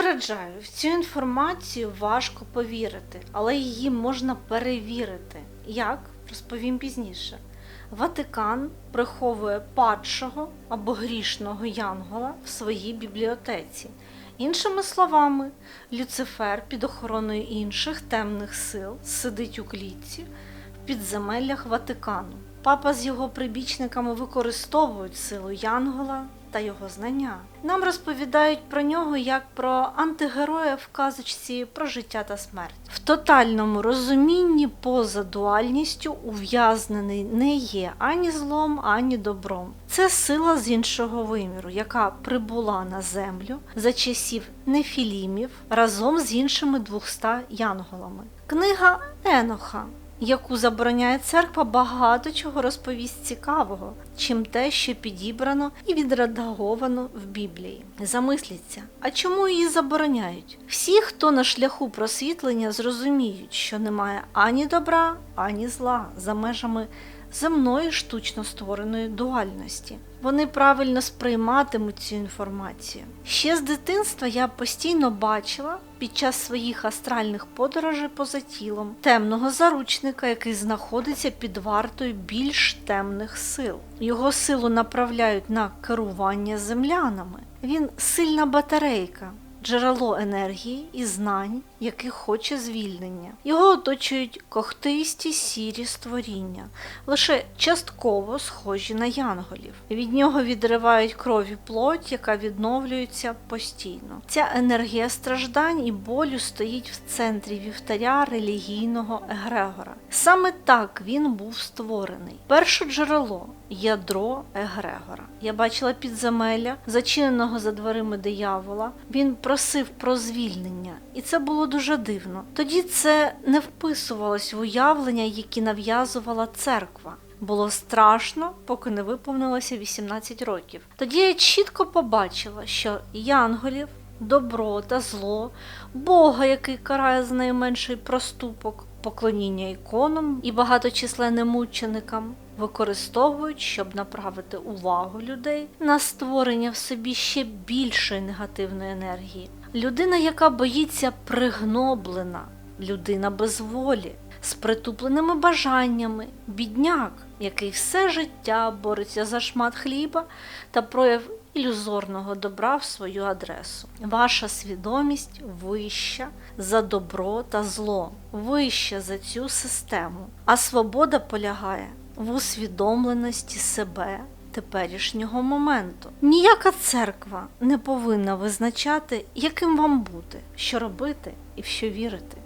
Попереджаю, в цю інформацію важко повірити, але її можна перевірити. Як? Розповім пізніше. Ватикан приховує падшого або грішного янгола в своїй бібліотеці. Іншими словами, Люцифер під охороною інших темних сил сидить у клітці в підземеллях Ватикану. Папа з його прибічниками використовують силу Янгола та його знання. Нам розповідають про нього як про антигероя в казочці про життя та смерть. В тотальному розумінні поза дуальністю ув'язнений не є ані злом, ані добром. Це сила з іншого виміру, яка прибула на землю за часів нефілімів разом з іншими 200 янголами. Книга Еноха яку забороняє церква, багато чого розповість цікавого, чим те, що підібрано і відредаговано в Біблії. Замисліться, а чому її забороняють? Всі, хто на шляху просвітлення, зрозуміють, що немає ані добра, ані зла за межами земної штучно створеної дуальності. Вони правильно сприйматимуть цю інформацію. Ще з дитинства я постійно бачила під час своїх астральних подорожей поза тілом темного заручника, який знаходиться під вартою більш темних сил. Його силу направляють на керування землянами. Він сильна батарейка, джерело енергії і знань, яких хоче звільнення. Його оточують когтисті сірі створіння, лише частково схожі на янголів. Від нього відривають кров і плоть, яка відновлюється постійно. Ця енергія страждань і болю стоїть в центрі вівтаря релігійного егрегора. Саме так він був створений. Перше джерело ядро егрегора. Я бачила підземелля, зачиненого за дверима диявола. Він просив про звільнення, і це було дуже дивно. Тоді це не вписувалось в уявлення, які нав'язувала церква. Було страшно, поки не виповнилося 18 років. Тоді я чітко побачила, що янголів, добро та зло, Бога, який карає за найменший проступок, поклоніння іконам і багаточисленним мученикам, використовують, щоб направити увагу людей на створення в собі ще більшої негативної енергії. Людина, яка боїться пригноблена, людина без волі, з притупленими бажаннями, бідняк, який все життя бореться за шмат хліба та прояв ілюзорного добра в свою адресу. Ваша свідомість вища за добро та зло, вища за цю систему, а свобода полягає в усвідомленості себе теперішнього моменту. Ніяка церква не повинна визначати, яким вам бути, що робити і в що вірити.